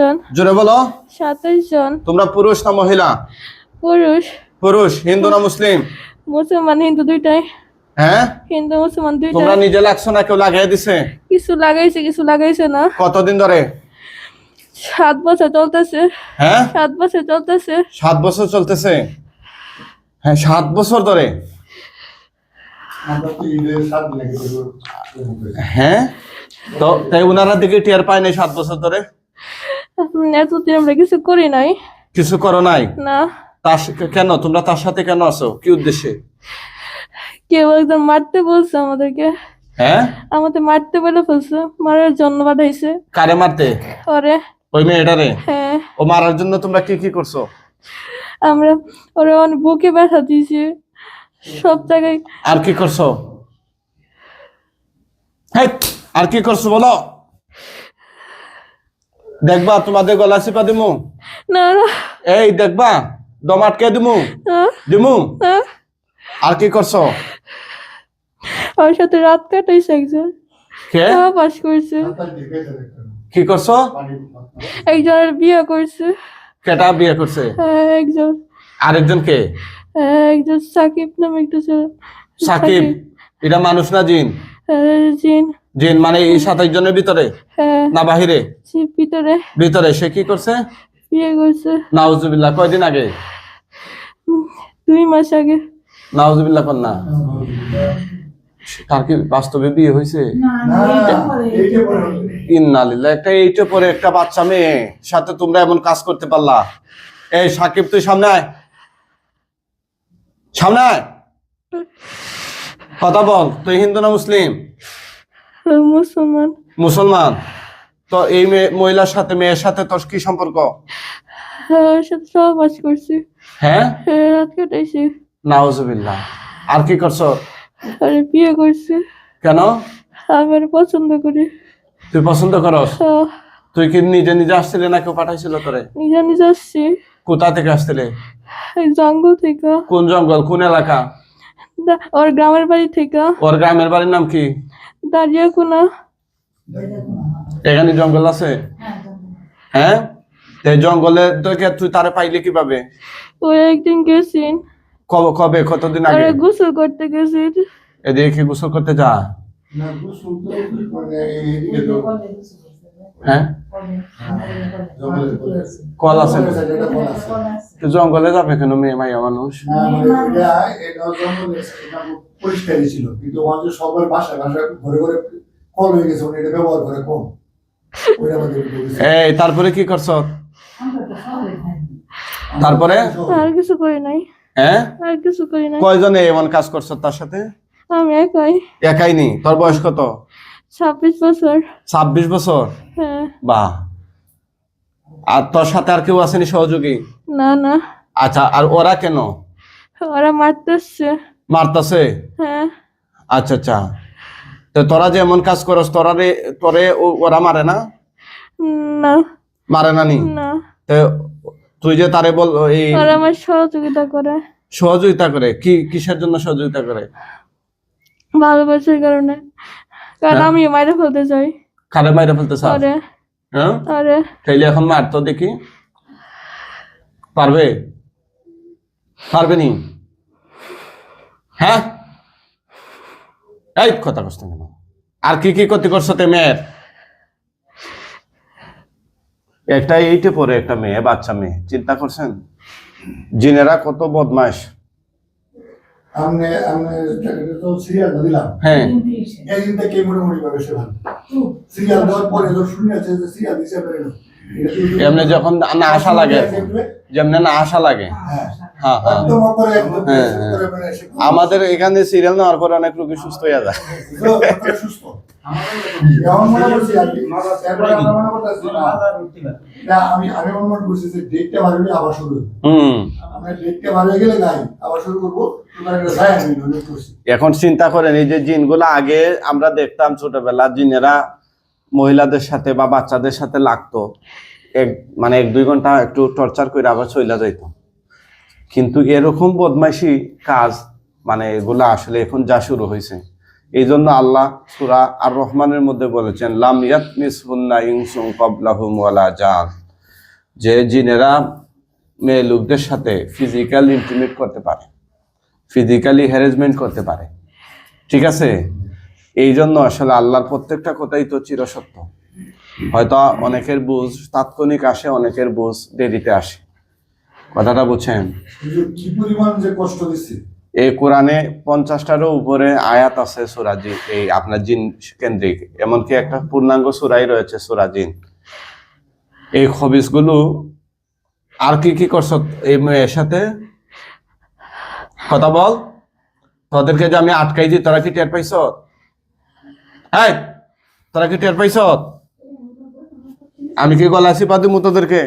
জন। জোরে বলো। সাতাশ জন। তোমরা পুরুষ না মহিলা? পুরুষ। পুরুষ হিন্দু না মুসলিম? মুসলমান হিন্দু দুইটাই। হ্যাঁ? হিন্দু মুসলমান তোমরা নিজে লাগছো না কেউ লাগিয়ে দিছে? কিছু লাগাইছে কিছু লাগাইছে না। কতদিন ধরে? সাত বছর চলতেছে। হ্যাঁ? সাত বছর চলতেছে। সাত বছর চলতেছে? হ্যাঁ সাত বছর ধরে। হ্যাঁ? তো তাই ওনারা দিকে টিয়ার পায় নাই সাত বছর ধরে? এতদিন আমরা কিছু করি নাই। কিছু করো নাই? না। তার কেন? তোমরা তার সাথে কেন আছো? কি উদ্দেশ্যে? কেউ একজন মারতে বলছে আমাদেরকে। হ্যাঁ? আমাদের মারতে বলে ফেলছে। মারার জন্য পাঠাইছে। কারে মারতে? ওরে। ওই মেয়েটারে? হ্যাঁ। ও মারার জন্য তোমরা কি কি করছ? আমরা ওরা অনেক বুকে ব্যথা দিয়েছে। সব জায়গায় আর কি করছ? হ্যাঁ আর কি করছ বলো? দেখবা তোমাদের গলা চিপা দিমু? না না। এই দেখবা দম আটকে দিমু? দিমু। আর কি করছ? আমার সাথে রাত কাটাইছে একজন। কে? তাও পাস করছে। তার দিকে একটা কি করছ? একজনের বিয়ে করছে। কেটা বিয়ে করছে? হ্যাঁ, একজন। আরেকজন কে? হ্যাঁ, একজন সাকিব নামে একটা ছেলে। সাকিব। এটা মানুষ না জিন? হ্যাঁ, জিন। জিন মানে এই সাতাইশ জনের ভিতরে? হ্যাঁ। না বাহিরে? ভিতরে। ভিতরে। সে কি করছে? বিয়ে করছে। নাউজুবিল্লাহ কয়দিন আগে? দুই মাস আগে। নাউজুবিল্লাহ কন্যা? তার কি বাস্তবে বিয়ে হয়েছে? না, এইটা পরে। ইন্নালিল্লাহ একটা এইটা পরে একটা বাচ্চা মেয়ে সাথে তোমরা এমন কাজ করতে পারলা। এই সাকিব তুই সামনে আয়। সামনে আয়। কথা বল তুই হিন্দু না মুসলিম? মুসলমান। মুসলমান? তো এই মহিলার সাথে মেয়ের সাথে তোর কি সম্পর্ক? হ্যাঁ হ্যাঁ? হ্যাঁ রাত কাটাইছে। নাউজুবিল্লাহ। আর কি করছ? আর বিয়ে করছে। কেন? আমি পছন্দ করি। তুই পছন্দ করস? হ্যাঁ, তুই কি নিজে নিজে আসছিলে না কেউ পাঠাইছিল তোরে? নিজে নিজে আসছি। কোথা থেকে আসছিলে? এই জঙ্গল থেকে। কোন জঙ্গল? কোন এলাকা? ওর গ্রামের বাড়ি থেকে। ওর গ্রামের বাড়ির নাম কি? দাঁড়িয়ে কোনা। এখানে জঙ্গল আছে? হ্যাঁ এই জঙ্গলে তোকে তুই তারে পাইলে কীভাবে? ওই একদিন গেছেন কবে কবে? কতদিন আগে? গোসল করতে গেছেন এদিকে কি গোসল করতে যা? না, গোসল তো এইদিকে তো হ্যাঁ। কল আছে জঙ্গলে যাবে কেন মেয়ে মাইয়া মানুষ? না, মানে এটা এটা জঙ্গলের এটা পরিষ্কারই ছিল। কিন্তু আমাদের সবার বাসা বাসা ঘরে ঘরে কল হয়ে গেছে মানে এটা ব্যবহার করে কম। ওইটা আমাদের একটু বেশি। এই তারপরে কি করছ? তারপরে? আর কিছু করি নাই। হ্যাঁ? আর কিছু করি নাই। কয়জনে এমন কাজ করছ তার সাথে? আমি একাই। একাই নি? তোর বয়স কত? ছাব্বিশ বছর। ছাব্বিশ বছর? হ্যাঁ। বাহ। আর তোর সাথে আর কেউ আসেনি সহযোগী? না না। আচ্ছা আর ওরা কেন? ওরা মারতেছে। মারতাছে? হ্যাঁ। আচ্ছা আচ্ছা। তো তোরা যে এমন কাজ করস তোরা রে তোরে ওরা মারে না? না। মারে না নি? না। তো তুই যে তারে বল এই ওরা আমার সহযোগিতা করে। সহযোগিতা করে? কি কিসের জন্য সহযোগিতা করে? ভালোবাসার কারণে। কারণ? আমি মাইরে ফেলতে চাই খারে মাইরে ফেলতে আরে। হ্যাঁ? আরে। তাইলে এখন মার তো দেখি। পারবে? পারবে নি? হ্যাঁ? এই কথা কষ্ট কেন আর কি কি ক্ষতি করছ তে মেয়ের? একটা এইটে পরে একটা মেয়ে বাচ্চা মেয়ে। চিন্তা করছেন? জিনেরা কত বদমাস আমনে আমনে তো সিরিয়াল দিলাম। হ্যাঁ। একদিন থেকে মোটামুটি ভাবে সে ভালো। সিরিয়াল দেওয়ার পরে তো শুনে আছে যে সিরিয়াল দিছে এমনি যখন না আশা লাগে। যেমন না আশা লাগে। হ্যাঁ। হ্যাঁ হ্যাঁ। হ্যাঁ, আমাদের এখানে সিরিয়াল নেওয়ার পরে অনেক রোগী সুস্থ হয়ে যায়। এখন চিন্তা করেন এই যে জিনগুলো আগে আমরা দেখতাম ছোটবেলা জিনেরা মহিলাদের সাথে বা বাচ্চাদের সাথে লাগতো। এক মানে এক দুই ঘণ্টা একটু টর্চার করে আবার চলে যাইতো। কিন্তু এরকম বদমাইশি কাজ মানে এগুলা আসলে এখন যা শুরু হয়েছে। এই জন্য আল্লাহ সুরা আর রহমানের মধ্যে বলেছেন, লাম যে জিনেরা মেয়ে লোকদের সাথে ফিজিক্যাল ইন্টিমেট করতে পারে ফিজিক্যালি হ্যারাসমেন্ট করতে পারে, ঠিক আছে? এই জন্য আসলে আল্লাহর প্রত্যেকটা কথাই তো চিরসত্য। হয়তো অনেকের বুঝ তাৎক্ষণিক আসে, অনেকের বুঝ দেরিতে আসে। কথাটা বুঝছেন? কি পরিমাণ যে কষ্ট দিচ্ছে এই কোরআনে পঞ্চাশটারও উপরে আয়াত আছে সুরাজি এই আপনার জিন কেন্দ্রিক। এমনকি একটা পূর্ণাঙ্গ সুরাই রয়েছে সুরাজিন। এই খবিসগুলো আর কি কি করছ এই মেয়ের সাথে? কথা বল। তোদেরকে যে আমি আটকাইছি তোরা কি টের পাইছ? হ্যাঁ তোরা কি টের পাইছ? আমি কি গলা চিপা দিমু তোদেরকে?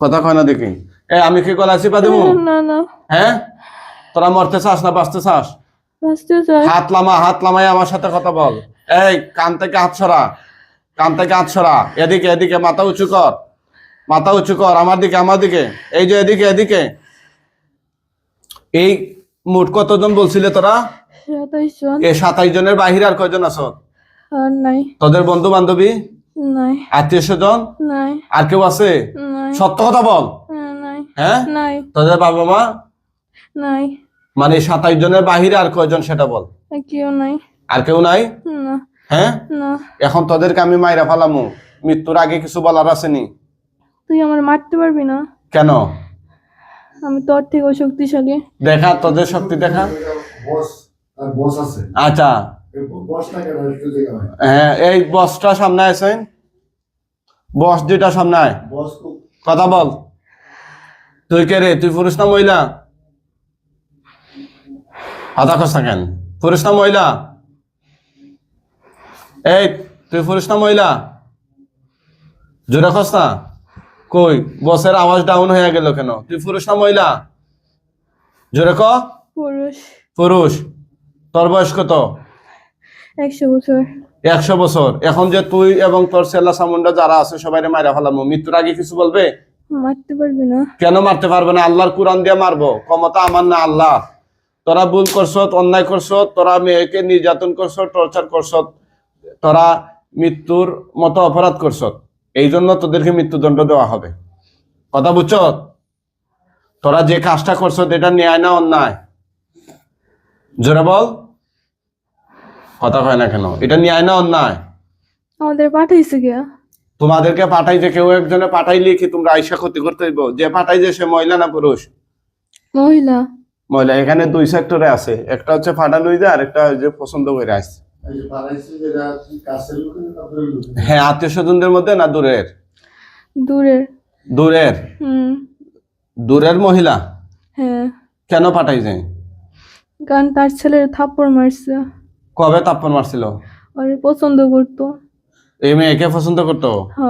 কথা কয় না দেখি। এ আমি কি গলা চিপা দিমু? না না। হ্যাঁ তোরা মরতে চাস না বাঁচতে চাস? হাত লামা হাত লামাই আমার সাথে কথা বল। এই কান থেকে হাত সরা। কান থেকে হাত সরা। এদিকে এদিকে মাথা উঁচু কর। মাথা উঁচু কর আমার দিকে আমার দিকে। এই যে এদিকে এদিকে। এই মোট কতজন বলছিলে তোরা? সাতাইশ জন। এই সাতাইশ জনের বাহিরে আর কয়জন আছো? তোদের বন্ধু বান্ধবী নাই। আত্মীয় স্বজন? নাই। আর কেউ আছে? সত্য কথা বল। হ্যাঁ, নাই। হ্যাঁ? তোদের বাবা মা নাই। মানে সাতাইশ জনের বাহিরে আর কয়জন সেটা বল। কেউ নাই। আর কেউ নাই? হ্যাঁ? এখন তোদেরকে আমি মাইরা ফালামু। মৃত্যুর আগে কিছু বলার আসেনি তুই আমার মারতে পারবি না। কেন? আমি তোর থেকেও শক্তিশালী। দেখা তোদের শক্তি দেখা। বস আর বস আছে। আচ্ছা। হয় হ্যাঁ এই বসটা সামনে আছেন বস দুইটা সামনে আয়। কথা বল। তুই কে রে? তুই পুরুষ না মহিলা? আধা কথা কেন পুরুষ না মহিলা? এই তুই পুরুষ না মহিলা? জোরে খস না। কই বসের আওয়াজ ডাউন হয়ে গেল কেন? তুই পুরুষ না মহিলা? জোরে ক। পুরুষ। পুরুষ। তোর বয়স কত? একশো বছর। একশো বছর। এখন যে তুই এবং তোর সেল্লা সামুন্ডা যারা আছে সবাই মারা ফেলামো। মৃত্যুর আগে কিছু বলবে? মারতে পারবি না। কেন মারতে পারবে না? আল্লাহর কোরআন দিয়ে মারবো। ক্ষমতা আমার না আল্লাহ তোরা ভুল করছ অন্যায় করছ তোরা মেয়েকে নির্যাতন করছ টর্চার করছ তোরা মৃত্যুর মতো অপরাধ করছ। এই জন্য তোদেরকে মৃত্যুদণ্ড দেওয়া হবে। কথা বুঝছ? তোরা যে কাজটা করছ এটা ন্যায় না অন্যায়? জোরে বল। কথা হয় না কেন? এটা ন্যায় না অন্যায়। আমাদের পাঠাইছে গিয়া। তোমাদেরকে পাঠাই যে কেউ একজনে পাঠাইলে কি তোমরা আইসা ক্ষতি করতে হইব? যে পাঠাই যে সে মহিলা না পুরুষ? মহিলা। মহিলা এখানে দুই সেক্টরে আছে। একটা হচ্ছে ফাটানো যায় আর একটা যে পছন্দ করে আসছে হ্যাঁ আত্মীয় স্বজনদের মধ্যে না দূরের? দূরের। দূরের? হুম। দূরের মহিলা? হ্যাঁ। কেন পাঠাই যায় গান তার ছেলের থাপ্পড় মারছে। কবে তাপ্পন মারছিল? ওরে পছন্দ করতো। এই মেয়েকে পছন্দ করতো? হ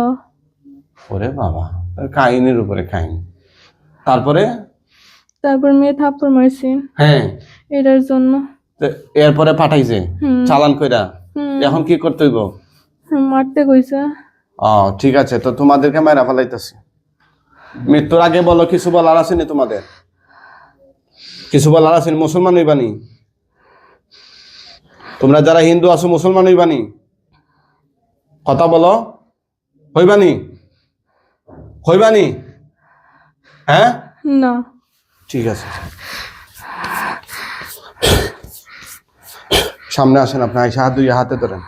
ওরে বাবা কাহিনীর উপরে কাহিনী। তারপরে? তারপর মেয়ে থাপ্পড় মারছে। হ্যাঁ। এটার জন্য। এরপরে পাঠাইছে চালান কইরা। এখন কি করতে হইব? মারতে কইছে। ও ঠিক আছে তো তোমাদেরকে মায়েরা ফেলাইতেছি। মৃত্যুর আগে বলো কিছু বলার আসেনি তোমাদের? কিছু বলার আসেনি মুসলমান হইবানি তোমরা যারা হিন্দু আছো মুসলমান হইবানি? কথা বলো। হইবানি? হইবানি? হ্যাঁ? না। ঠিক আছে। সামনে আসেন আপনি আইসা হাত দুই হাতে ধরেন।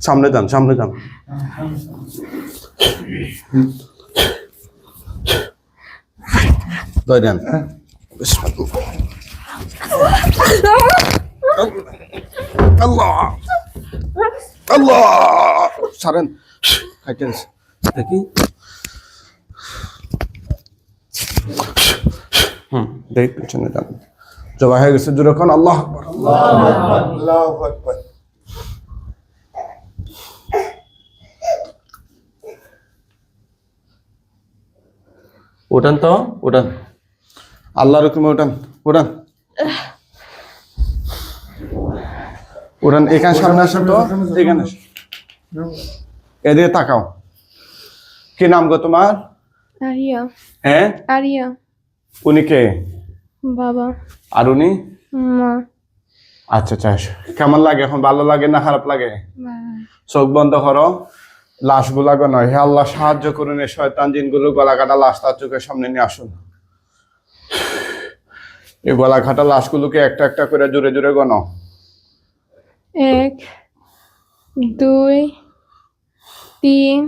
সামনে যান সামনে যান। ধরেন আল্লাহ আল্লাহ সারেন খাইতেন দেখি হুম দেখ পিছনে যান জবা হয়ে গেছে যখন আল্লাহ আকবার। আল্লাহু আকবার উঠান তো উঠান আল্লাহর হুকুমে উঠান উঠান উঠান এখানে সামনে আসেন তো। এখানে এদিকে তাকাও। কি নাম গো তোমার? আরিয়া। হ্যাঁ? আরিয়া। উনি কে? বাবা। আর উনি? মা। আচ্ছা আচ্ছা কেমন লাগে? এখন ভালো লাগে না খারাপ লাগে? চোখ বন্ধ করো। লাশগুলা গণ হে আল্লাহ সাহায্য করুন এই শয়তান জিনগুলো গলা কাটা লাশ তার চোখের সামনে নিয়ে আসুন। এই গলা কাটা লাশগুলোকে একটা একটা করে জুড়ে জুড়ে গণ। এক দুই তিন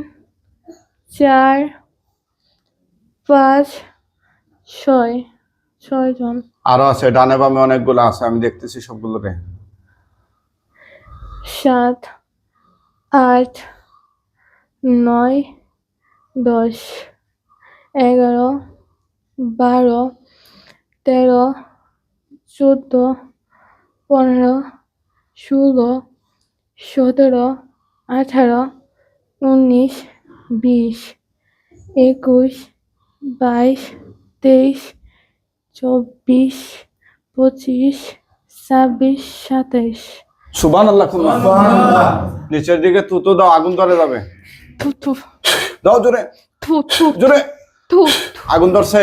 চার পাঁচ ছয়। ছয় জন। আরও আছে ডানে বামে অনেকগুলো আছে আমি দেখতেছি সবগুলোরে সাত আট নয় দশ এগারো বারো তেরো চোদ্দ পনেরো ষোলো সতেরো আঠারো উনিশ বিশ একুশ বাইশ তেইশ চব্বিশ পঁচিশ ছাব্বিশ সাতাইশ। সুবান আল্লাহ। নিচের দিকে তুতো দাও আগুন ধরে যাবে। দাও জোরে। থু থু জোরে। থু আগুন ধরছে?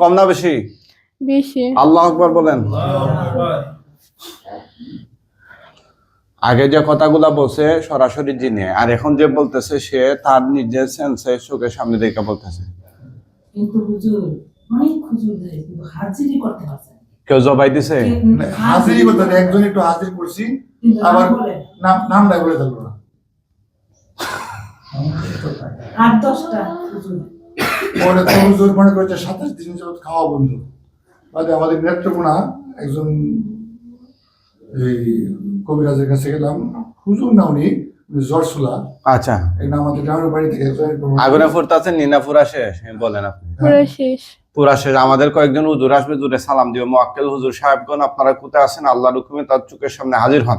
কম না বেশি? বেশি। আল্লাহ আকবর বলেন। আগে যে কথাগুলা বলছে সরাসরি জিনে। আর এখন যে বলতেছে সে তার নিজের সেন্সে চোখের সামনে দেখে বলতেছে। কিন্তু হুজুর অনেক হুজুর কিন্তু হাজিরি করতে পারছে কেউ জবাই দিছে? হাজিরি করতে একজন একটু হাজির করছি আবার নাম নাম বলে থাকল না। আট দশটা হুজুর। পরে তো হুজুর মনে করেছে সাতাশ দিন যাবত খাওয়া বন্ধ। বাদে আমাদের নেত্রকোনা একজন এই কবিরাজের কাছে গেলাম। হুজুর না উনি জরসুলা। আচ্ছা। এই আমাদের গ্রামের বাড়ি থেকে একজন এরকম- আগুনে নিনা ফুরা শেষ বলেন আপনি। পুরো শেষ। পুরা শেষ। আমাদের কয়েকজন হুজুর আসবে জুড়ে সালাম দিও। মোয়াক্কেল হুজুর সাহেবগণ আপনারা কোথায় আছেন? আল্লাহর হুকুমে তার চোখের সামনে হাজির হন।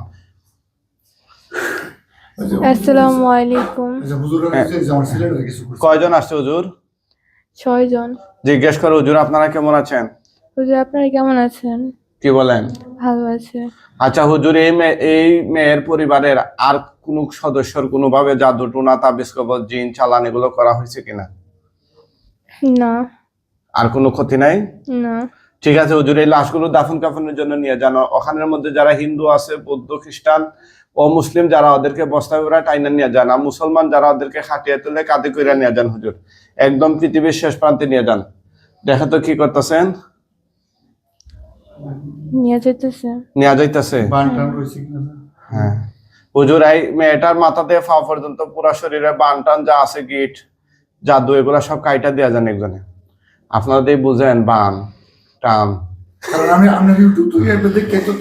আসসালামু আলাইকুম। করছে। কয়জন আসছে হুজুর? ছয় জিজ্ঞেস করো হুজুর আপনারা কেমন আছেন? হুজুর আপনারা কেমন আছেন? কি বলেন? ভালো আছে। আচ্ছা হুজুর এই এই মেয়ের পরিবারের আর কোন সদস্যর কোনোভাবে জাদু টুনা তাবিজ কবজ জিন চালান এগুলো করা হয়েছে কিনা? না। আর কোনো ক্ষতি নাই? না। ঠিক আছে হুজুর এই লাশগুলো দাফন কাফনের জন্য নিয়ে যান। ওখানের মধ্যে যারা হিন্দু আছে বৌদ্ধ খ্রিস্টান ও মুসলিম যারা ওদেরকে বস্তা করে টাইনা নিয়ে যান। আর মুসলমান যারা ওদেরকে খাটিয়ে তুলে কাঁধে করে নিয়ে যান হুজুর। একদম পৃথিবীর শেষ প্রান্তে নিয়ে যান। দেখা তো কি করতেছেন। নিয়ে যেতেছে নিয়ে যাইতেছে। হ্যাঁ। হুজুর এই মেয়েটার মাথা দিয়ে পা পর্যন্ত পুরা শরীরে বান টান যা আছে গিট জাদু এগুলা সব কাইটা দেওয়া যান একজনে। আপনারা দিয়ে বুঝেন বান টান। কারণ আমি আপনার ইউটিউব থেকে দেখে তো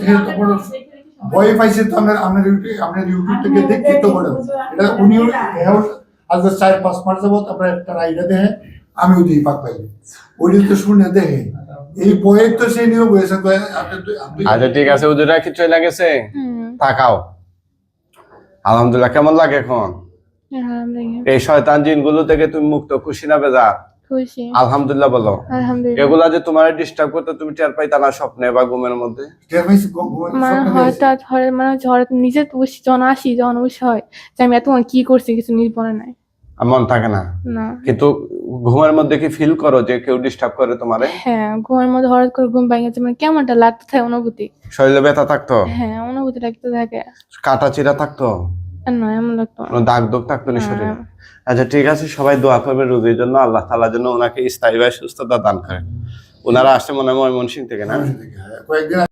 ভয় পাইছে তো আপনার আপনার ইউটিউব আপনার ইউটিউব থেকে দেখতে তো বলেন এটা উনিও এও আজ চার পাঁচ মাস যাবত আপনার একটা আইডিয়া দেখে পাক পাই ওই তো শুনে দেখে। এই বইয়ের তো সেই নিয়ম হয়েছে আচ্ছা ঠিক আছে হুজুরা কি চলে গেছে? হুম। আলহামদুলিল্লাহ কেমন লাগে এখন? এই শয়তান জিনগুলো থেকে তুমি মুক্ত খুশি না বেজা? আলহামদুলিল্লাহ বলো। এগুলা যে তোমার ডিস্টার্ব করতে তুমি টের পাইতা না স্বপ্নে বা ঘুমের মধ্যে? মানে হঠাৎ হঠাৎ মানে ঝড় নিজে যখন আসি যখন উঠে হয় যে আমি এত কি করছি কিছু নির্ভরে নাই। আর মন থাকে না। না। কিন্তু ঘুমের মধ্যে কি ফিল করো যে কেউ ডিস্টার্ব করে তোমারে? হ্যাঁ ঘুমের মধ্যে হঠাৎ করে ঘুম ভেঙেছে মানে কেমনটা লাগতে থাকে অনুভূতি? শরীরে ব্যথা থাকতো? হ্যাঁ অনুভূতি লাগতে থাকে। কাটা চিরা থাকতো? নয় এমন লাগতো। না। দাগ দোগ থাকতো না শরীরে? হ্যাঁ। আচ্ছা ঠিক আছে সবাই দোয়া করবে রোগীর জন্য আল্লাহ তালার জন্য ওনাকে স্থায়ীভাবে সুস্থতা দান করেন। ওনারা আসছে মনে হয় ময়মনসিং থেকে না? কয়েকদিন